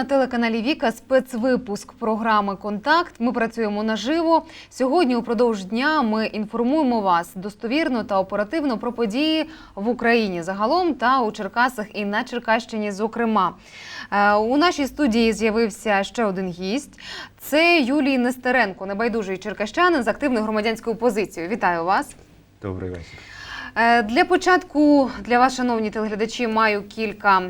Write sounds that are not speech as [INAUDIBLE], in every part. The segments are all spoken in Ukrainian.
На телеканалі Віка. Спецвипуск програми Контакт. Ми працюємо наживо. Сьогодні упродовж дня ми інформуємо вас достовірно та оперативно про події в Україні загалом та у Черкасах і на Черкащині. Зокрема, Е, у нашій студії з'явився ще один гість. Це Юлій Нестеренко, небайдужий черкащанин з активною громадянською позицією. Вітаю вас. Добрий вечір. Е, Для початку для вас, шановні телеглядачі, маю кілька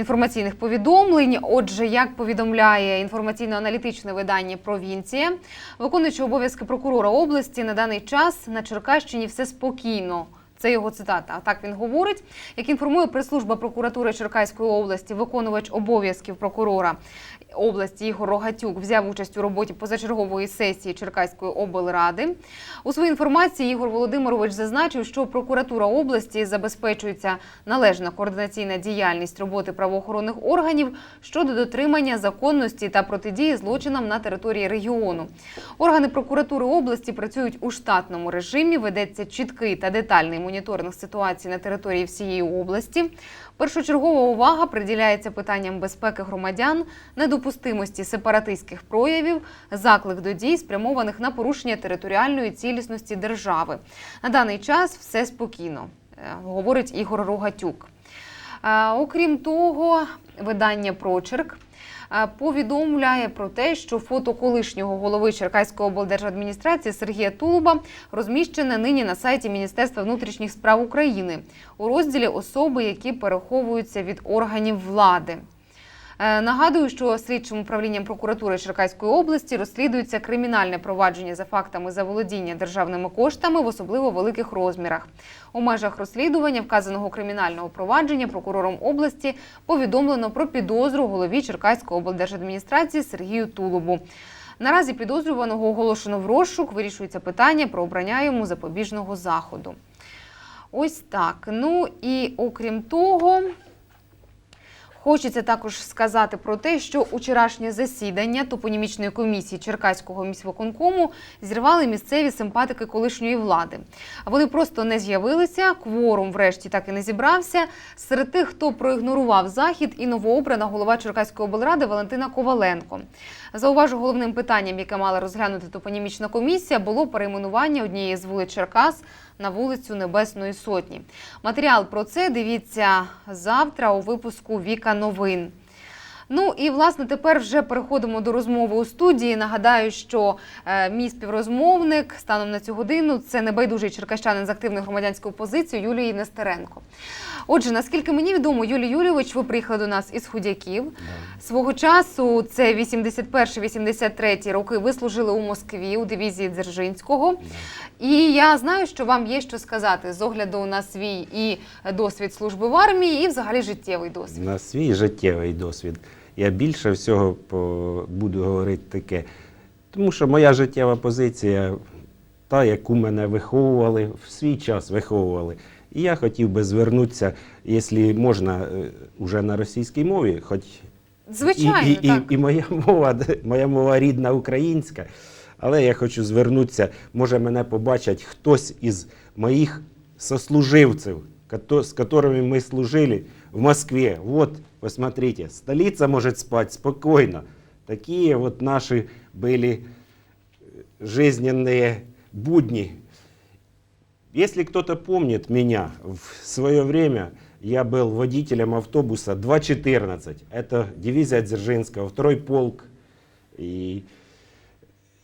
інформаційних повідомлень. Отже, як повідомляє інформаційно-аналітичне видання Провінція, виконуючи обов'язки прокурора області на даний час на Черкащині все спокійно. Це його цитата. А Так він говорить. Як інформує прес-служба прокуратури Черкаської області, виконувач обов'язків прокурора області Ігор Рогатюк взяв участь у роботі позачергової сесії Черкаської облради. У своїй інформації Ігор Володимирович зазначив, що прокуратура області забезпечується належна координаційна діяльність роботи правоохоронних органів щодо дотримання законності та протидії злочинам на території регіону. Органи прокуратури області працюють у штатному режимі. Ведеться чіткий та детальний моніторинг ситуації на території всієї області. Першочергова увага приділяється питанням безпеки громадян, недопустимості сепаратистських проявів, заклик до дій, спрямованих на порушення територіальної цілісності держави. На даний час все спокійно, е, говорить Ігор Рогатюк. Е, Окрім того, видання Прочерк повідомляє про те, що фото колишнього голови Черкаської облдержадміністрації Сергія Тулуба розміщене нині на сайті Міністерства внутрішніх справ України у розділі особи, які переховуються від органів влади. Е, Нагадую, що слідчим управлінням прокуратури Черкаської області розслідується кримінальне провадження за фактами заволодіння державними коштами в особливо великих розмірах. У межах розслідування вказаного кримінального провадження прокурором області повідомлено про підозру голові Черкаської облдержадміністрації Сергію Тулубу. Наразі підозрюваного оголошено в розшук. Вирішується питання про обрання йому запобіжного заходу. Ось так. Ну і окрім того. Хочеться також сказати про те, що учорашнє засідання топонімічної комісії Черкаського міськвиконкому зірвали місцеві симпатики колишньої влади. Вони просто не з'явилися. Кворум, врешті, так і не зібрався. Серед тих, хто проігнорував захід, і новообрана голова Черкаської облради Валентина Коваленко. Зауважу, головним питанням, яке мала розглянути топонімічна комісія, було перейменування однієї з вулиць Черкас на вулицю Небесної Сотні. Матеріал про це дивіться завтра у випуску Віка новин. Ну і власне тепер вже переходимо до розмови у студії. Нагадаю, що е, мій співрозмовник станом на цю годину це небайдужий черкащанин з активною громадянською позицією Юлії Нестеренко. Отже, наскільки мені відомо, Юлій Юлійович, ви приїхали до нас із Худяків. Свого часу, це 81-83 роки, ви служили у Москві у дивізії Дзержинського. І я знаю, що вам є що сказати з огляду на свій і досвід служби в армії, і взагалі життєвий досвід. На свій життєвий досвід. Я більше всього по- буду говорити таке. Тому що моя життєва позиція, та, яку мене виховували, в свій час виховували. І я хотів би звернутися, якщо можна, е, уже на російській мові, хоч Звичайно, і, і, так. і, і моя мова, [LAUGHS] моя мова рідна українська. Але я хочу звернутися, може мене побачать хтось із моїх сослуживців, з которыми ми служили в Москве. Вот, посмотрите, столица может спать спокойно. Такие вот наши были э, жизненные будни. Если кто-то помнит меня, в свое время я был водителем автобуса 2.14. Это дивизия Дзержинского, второй полк. И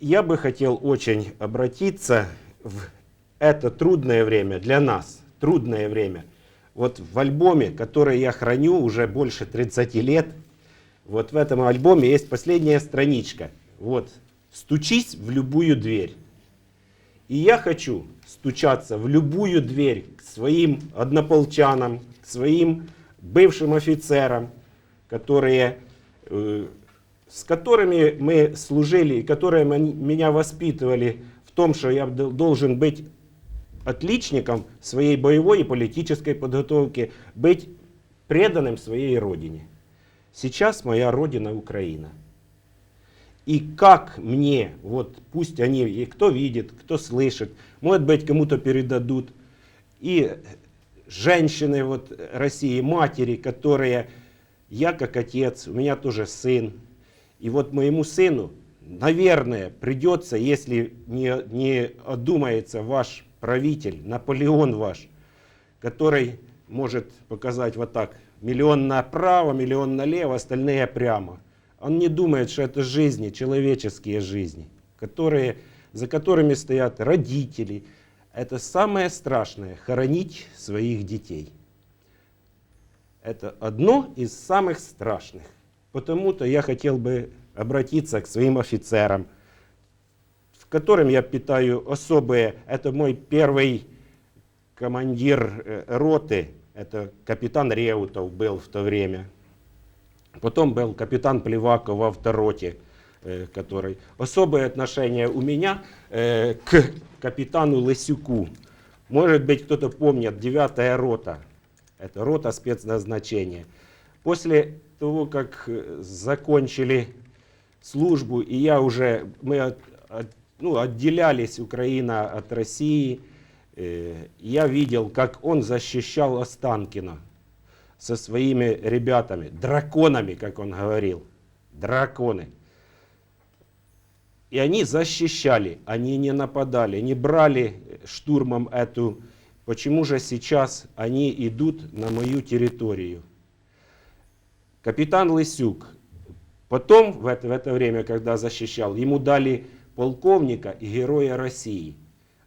я бы хотел очень обратиться в это трудное время для нас, трудное время. Вот в альбоме, который я храню уже больше 30 лет, вот в этом альбоме есть последняя страничка. Вот, стучись в любую дверь. И я хочу стучаться в любую дверь к своим однополчанам, к своим бывшим офицерам, которые, э, с которыми мы служили, которые меня воспитывали в том, что я дол- должен быть отличником своей боевой и политической подготовки, быть преданным своей родине. Сейчас моя родина Украина. И как мне, вот пусть они, и кто видит, кто слышит, может быть, кому-то передадут, и женщины вот России, матери, которые я как отец, у меня тоже сын. И вот моему сыну, наверное, придется, если не, не одумается ваш правитель, Наполеон ваш, который может показать вот так, миллион направо, миллион налево, остальные прямо. Он не думает, что это жизни, человеческие жизни, которые, за которыми стоят родители. Это самое страшное – хоронить своих детей. Это одно из самых страшных. Потому-то я хотел бы обратиться к своим офицерам, которым я питаю особые. Это мой первый командир э, роты, это капитан Реутов был в то время. Потом был капитан Плеваков в автороте, э, который... Особое отношение у меня э, к капитану Лысюку. Может быть, кто-то помнит, девятая рота. Это рота спецназначения. После того, как закончили службу, и я уже, мы от- от- ну, отделялись, Украина от России, э, я видел, как он защищал Останкина со своими ребятами, драконами, как он говорил, драконы. И они защищали, они не нападали, не брали штурмом эту. Почему же сейчас они идут на мою территорию? Капитан Лысюк, потом в это, в это время, когда защищал, ему дали полковника и героя России.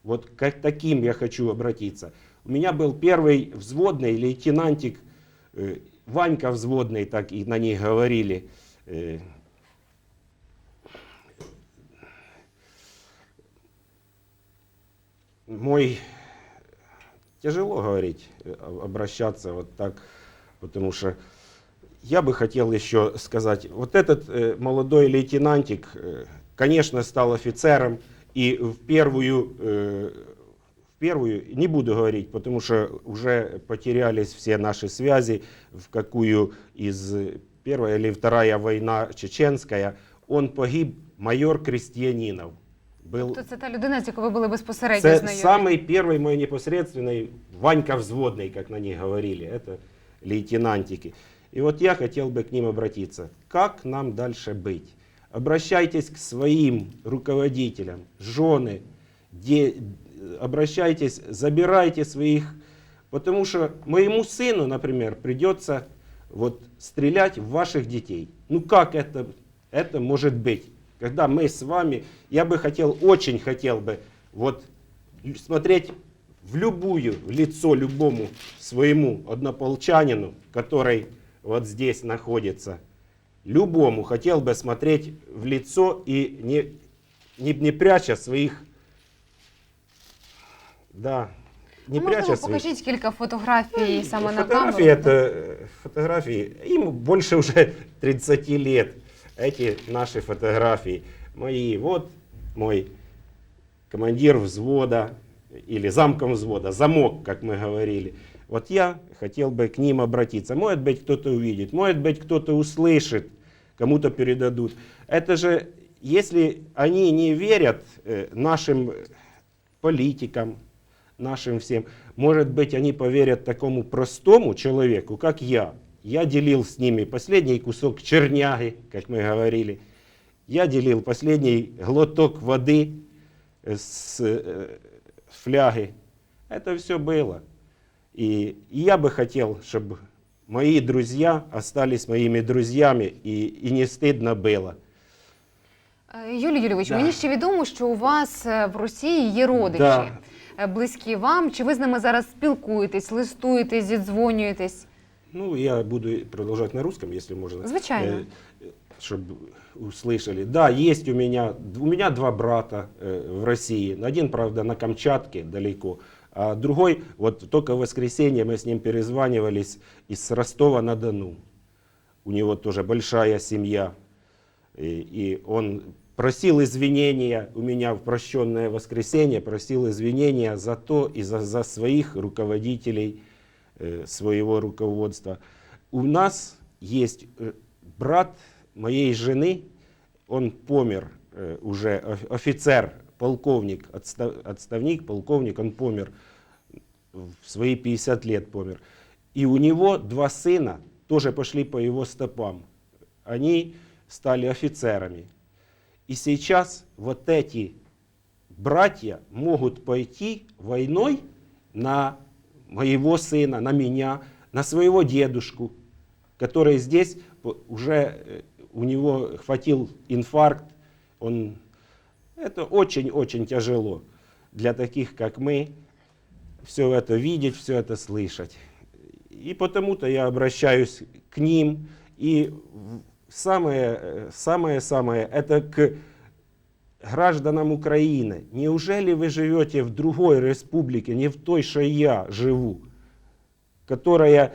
Вот к таким я хочу обратиться. У меня был первый взводный лейтенантик, э, Ванька взводный, так и на ней говорили. э, мой тяжело говорить, э, об- обращаться вот так, потому что я бы хотел еще сказать, вот этот э, молодой лейтенантик, э, конечно, стал офицером, и в первую, э, в первую, не буду говорить, потому что уже потерялись все наши связи, в какую из э, первая или вторая война чеченская, он погиб майор Крестьянинов. Был То це та людина, з якою ви були безпосередньо це знайомі. самый первый мой непосредственный Ванька взводный, как на них говорили. Это лейтенантики. И вот я хотел бы к ним обратиться. Как нам дальше быть? Обращайтесь к своим руководителям, жены, де- обращайтесь, забирайте своих, потому что моему сыну, например, придется вот стрелять в ваших детей. Ну как это, это может быть? Когда мы с вами, я бы хотел, очень хотел бы вот смотреть в любую, в лицо любому своему однополчанину, который вот здесь находится, любому хотел бы смотреть в лицо и не, не, не пряча своих, да, не Ну, пряча можливо, своих покажіть кілька фотографій саме на фотографии камеру. это э, фотографии. Им больше уже [LAUGHS] 30 лет. Эти наши фотографии мои. Вот мой командир взвода или замком взвода, замок, как мы говорили. Вот я хотел бы к ним обратиться. Может быть, кто-то увидит, может быть, кто-то услышит, кому-то передадут. Это же, если они не верят э, нашим политикам, нашим всем. Может быть, они поверят такому простому человеку, как я. Я делил с ними последний кусок черняги, как мы говорили. Я делил последний глоток воды э, с э, фляги. Это все было. И я бы хотел, чтобы мои друзья остались моими друзьями, и, и не стыдно было. Е, Юлій Юрійович, Да. мені ще відомо, що у вас е, в Росії є родичі, Да. е, близькі вам. Чи ви з ними зараз спілкуєтесь, листуєтесь, зідзвонюєтесь? Ну, я буду продолжать на русском, если можно. Звичайно. чтобы услышали. Да, есть у меня, у меня два брата э, в России. Один, правда, на Камчатке далеко, А другой, вот только в воскресенье мы с ним перезванивались из Ростова-на-Дону. У него тоже большая семья. И, и он просил извинения у меня в прощенное воскресенье, просил извинения за то и за, за своих руководителей, э, своего руководства. У нас есть э, брат моей жены, он помер э, уже, оф- офицер, полковник, отста- отставник, полковник, он помер в свои 50 лет помер. И у него два сына, тоже пошли по его стопам. Они стали офицерами. И сейчас вот эти братья могут пойти войной на моего сына, на меня, на своего дедушку, который здесь уже э, у него хватил инфаркт. Он... Это очень-очень тяжело для таких, как мы, все это видеть, все это слышать. И потому-то я обращаюсь к ним. И в- самое, э, самое-самое, это к гражданам Украины. Неужели вы живете в другой республике, не в той, что я живу, которая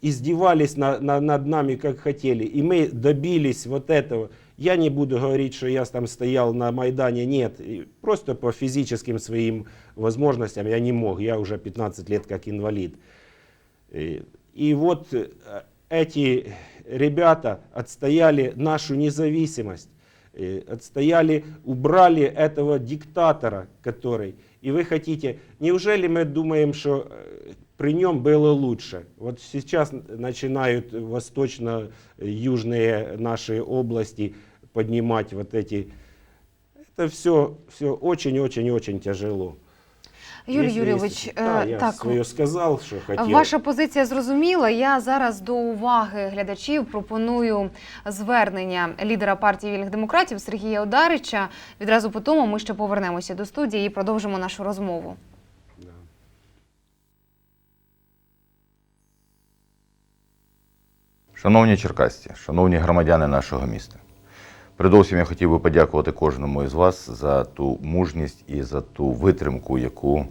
издевались на- на- над нами, как хотели, и мы добились вот этого. Я не буду говорить, что я там стоял на Майдане, нет, просто по физическим своим возможностям я не мог, я уже 15 лет как инвалид. И, и вот э, эти ребята отстояли нашу независимость, э, отстояли, убрали этого диктатора, который. И вы хотите, неужели мы думаем, что э, при нем было лучше? Вот сейчас начинают восточно-южные наши области поднимать вот эти. Это все, все очень-очень-очень тяжело. Юрій Если- Юрійович, если- е, Да, я так. свое сказал, что хотел. Ваша позиція зрозуміла. Я зараз до уваги глядачів пропоную звернення лідера партії вільних демократів Сергія Одарича. Відразу по тому ми ще повернемося до студії і продовжимо нашу розмову. Шановні черкасці, шановні громадяни нашого міста, передовсім я хотів би подякувати кожному із вас за ту мужність і за ту витримку, яку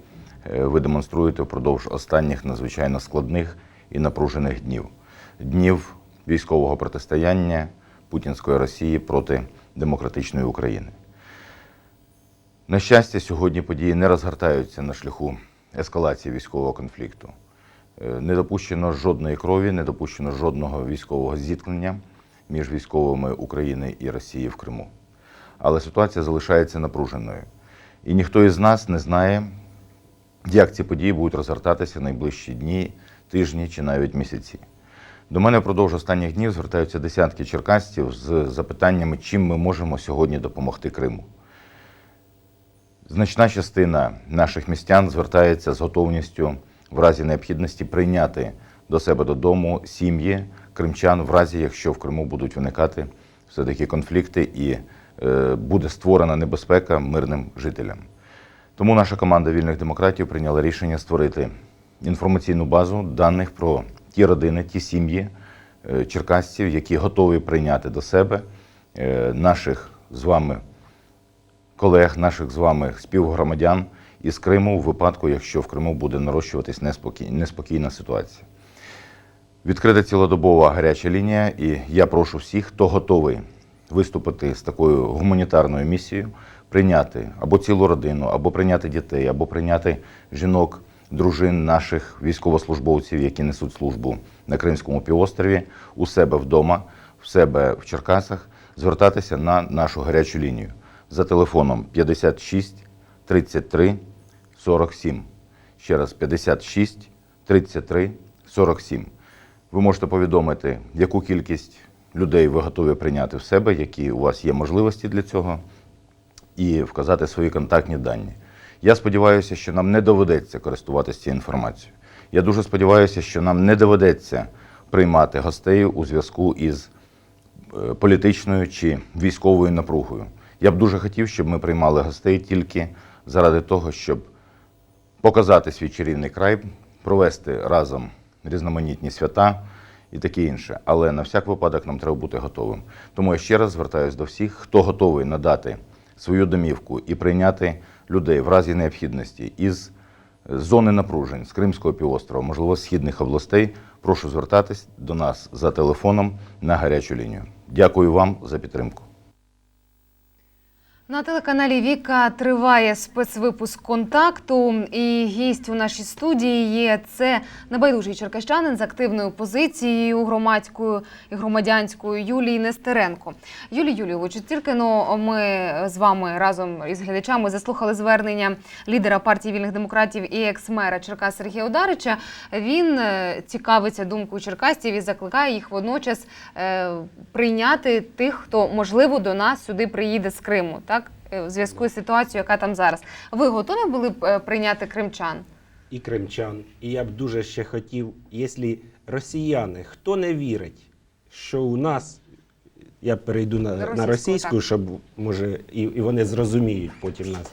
е, ви демонструєте впродовж останніх надзвичайно складних і напружених днів днів військового протистояння путінської Росії проти демократичної України. На щастя, сьогодні події не розгортаються на шляху ескалації військового конфлікту. Е, Не допущено жодної крові, не допущено жодного військового зіткнення між військовими України і Росії в Криму. Але ситуація залишається напруженою. І ніхто із нас не знає, як ці події будуть розгортатися найближчі дні, тижні чи навіть місяці. До мене впродовж останніх днів звертаються десятки черкасців з запитаннями, чим ми можемо сьогодні допомогти Криму. Значна частина наших містян звертається з готовністю в разі необхідності прийняти до себе додому сім'ї кримчан, в разі якщо в Криму будуть виникати все-таки конфлікти і е, буде створена небезпека мирним жителям. Тому наша команда вільних демократів прийняла рішення створити інформаційну базу даних про ті родини, ті сім'ї е, черкасців, які готові прийняти до себе е, наших з вами колег, наших з вами співгромадян із Криму у випадку, якщо в Криму буде нарощуватись неспокій- неспокійна ситуація. Відкрита цілодобова гаряча лінія, і я прошу всіх, хто готовий виступити з такою гуманітарною місією, прийняти або цілу родину, або прийняти дітей, або прийняти жінок, дружин наших військовослужбовців, які несуть службу на Кримському півострові, у себе вдома, в себе в Черкасах, звертатися на нашу гарячу лінію за телефоном 56 33 47. Ще раз 56 33 47. Ви можете повідомити, яку кількість людей ви готові прийняти в себе, які у вас є можливості для цього, і вказати свої контактні дані. Я сподіваюся, що нам не доведеться користуватися цією інформацією. Я дуже сподіваюся, що нам не доведеться приймати гостей у зв'язку із е, політичною чи військовою напругою. Я б дуже хотів, щоб ми приймали гостей тільки заради того, щоб показати свій чарівний край, провести разом різноманітні свята і таке інше. Але на всяк випадок нам треба бути готовим. Тому я ще раз звертаюся до всіх, хто готовий надати свою домівку і прийняти людей в разі необхідності із зони напружень з Кримського півострова, можливо, східних областей. Прошу звертатись до нас за телефоном на гарячу лінію. Дякую вам за підтримку. На телеканалі Віка триває спецвипуск контакту. І гість у нашій студії є це небайдужий черкащанин з активною позицією громадською і громадянською Юлії Нестеренко. Юлій Юлійович, тільки но ми з вами разом із глядачами заслухали звернення лідера партії вільних демократів і екс-мера Черкас Сергія Ударича. Він е, цікавиться думкою черкасців і закликає їх водночас е, прийняти тих, хто можливо до нас сюди приїде з Криму, так в зв'язку з ситуацією, яка там зараз. Ви готові були б е, прийняти кримчан? і кримчан. І я б дуже ще хотів, якщо росіяни, хто не вірить, що у нас, я перейду на, На на російську, російську, щоб може і, і вони зрозуміють потім нас.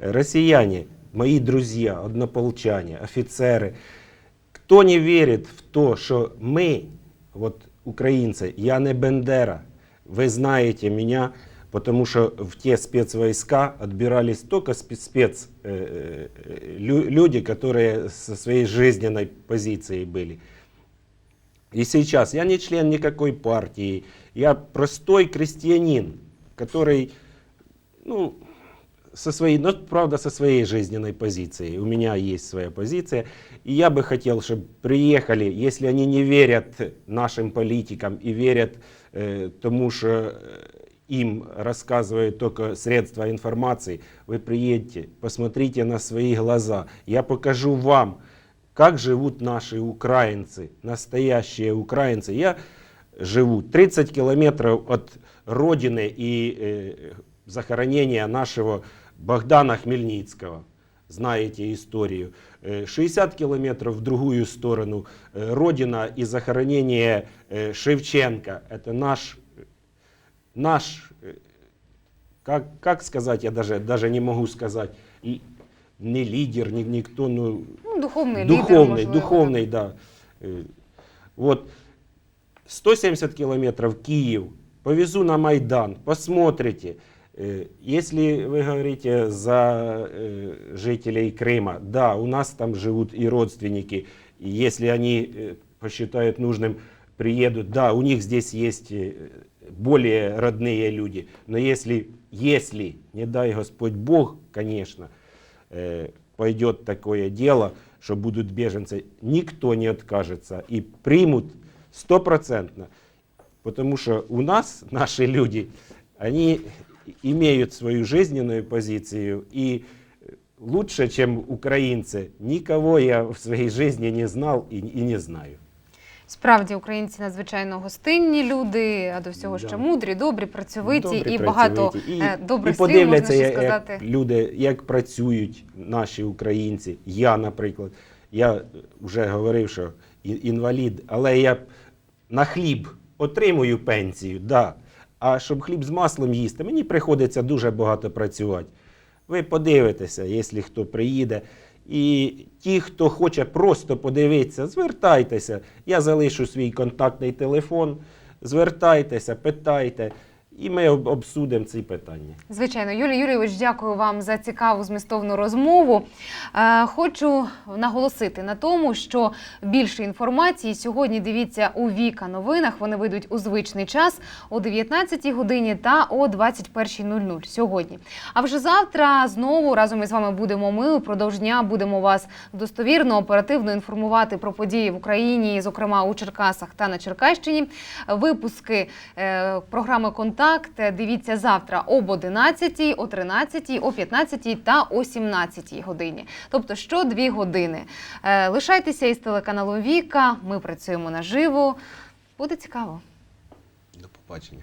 Росіяни, мої друзі, однополчане, офіцери, хто не вірить в те, що ми, от українці, я не Бендера, ви знаєте мене, потому что в те спецвойска отбирались только спе- спец э, э, лю- люди, которые со своей жизненной позицией были. И сейчас я не член никакой партии, я простой крестьянин, который, ну, со своей, но правда со своей жизненной позицией. У меня есть своя позиция, и я бы хотел, чтобы приехали, если они не верят нашим политикам и верят э, тому, что э, им рассказывают только средства информации, вы приедете, посмотрите на свои глаза, я покажу вам, как живут наши украинцы, настоящие украинцы. Я живу 30 километров от родины и э, захоронения нашего Богдана Хмельницкого. Знаете историю. Э, 60 километров в другую сторону э, родина и захоронение э, Шевченко. Это наш, наш как, как сказать, я даже, даже не могу сказать, не лидер, ни, никто, ну, Ну, духовний лідер, духовный, можливо, духовный, да. Э, Вот 170 километров Киев, повезу на Майдан, посмотрите. Э, Если вы говорите за э, жителей Крыма, да, у нас там живут и родственники. Если они посчитают нужным, приедут, да, у них здесь есть более родные люди. Но если, если, не дай Господь Бог, конечно, э, пойдет такое дело, что будут беженцы, никто не откажется и примут стопроцентно. Потому что у нас [LAUGHS] наши люди, они имеют свою жизненную позицию и лучше, чем украинцы, никого я в своей жизни не знал и, и не знаю. Справді українці надзвичайно гостинні люди, а до всього ще мудрі, добрі, працьовиті Добрі, і багато працьовиті. е, і, добрих і слів можна ще як, сказати. люди, як працюють наші українці. Я, наприклад, я вже говорив, що інвалід, але я на хліб отримую пенсію, да. а щоб хліб з маслом їсти, мені приходиться дуже багато працювати. Ви подивитеся, якщо хто приїде. І ті, хто хоче просто подивитися, звертайтеся. Я залишу свій контактний телефон. Звертайтеся, питайте, і ми об- обсудимо ці питання. Звичайно, Юлій Юрійович, дякую вам за цікаву змістовну розмову. Е, хочу наголосити на тому, що більше інформації сьогодні дивіться у Віка новинах. Вони вийдуть у звичний час о 19 годині та о 21.00 сьогодні. А вже завтра знову разом із вами будемо ми. Упродовж дня будемо вас достовірно, оперативно інформувати про події в Україні, зокрема у Черкасах та на Черкащині. Випуски е, програми Контакт дивіться завтра об 11, о 13, о 15 та о 17 годині. Тобто що дві години. Е, Лишайтеся із телеканалом Віка. Ми працюємо наживо. Буде цікаво. До побачення.